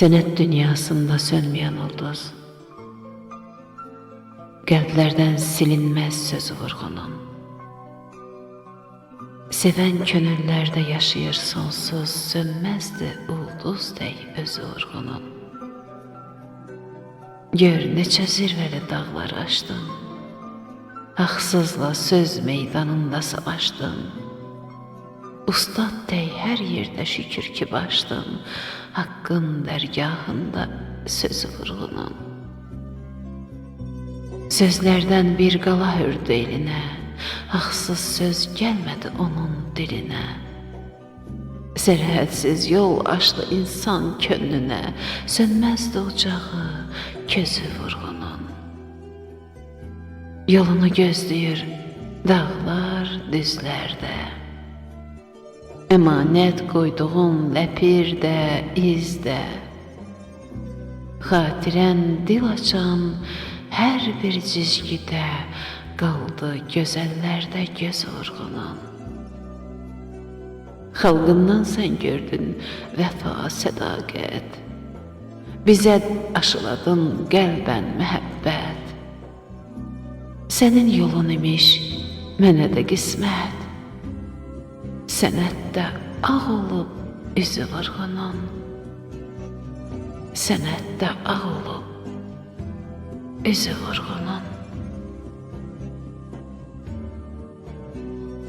Senet dünyasında sönmeyen ulduz. Kalplerden silinmez sözü vurgunun. Seven könüllerde yaşayır sonsuz, sönmezdi ulduz dey özü vurgunun. Gör neçə zirvəli dağlar aşdın. Haqsızla söz meydanında savaşdın. Ustad dey hər yerdə şükür ki başdın. Haqqın dərgahında sözü vurğunun. Sözlərdən bir qala hürdü elinə. Haqsız söz gəlmədi onun dilinə. Sərhədsiz yol açdı insan könlünə. Sönməzdi ocağı, közü vurğunun. Yolunu gözləyir dağlar, düzlərdə. Emanet qoyduğun ləpirdə, izdə. Xatirən dil açan hər bir cizgidə qaldı gözəllərdə göz vurğunun. Xalqından sən gördün vəfa, sədaqət. Bizə aşıladın qəlbən məhəbbət. Sənin yolun imiş, mənə də qismət. Sənətdə ağ olub üzü vurğunun. Sənətdə ağ olub üzü vurğunun.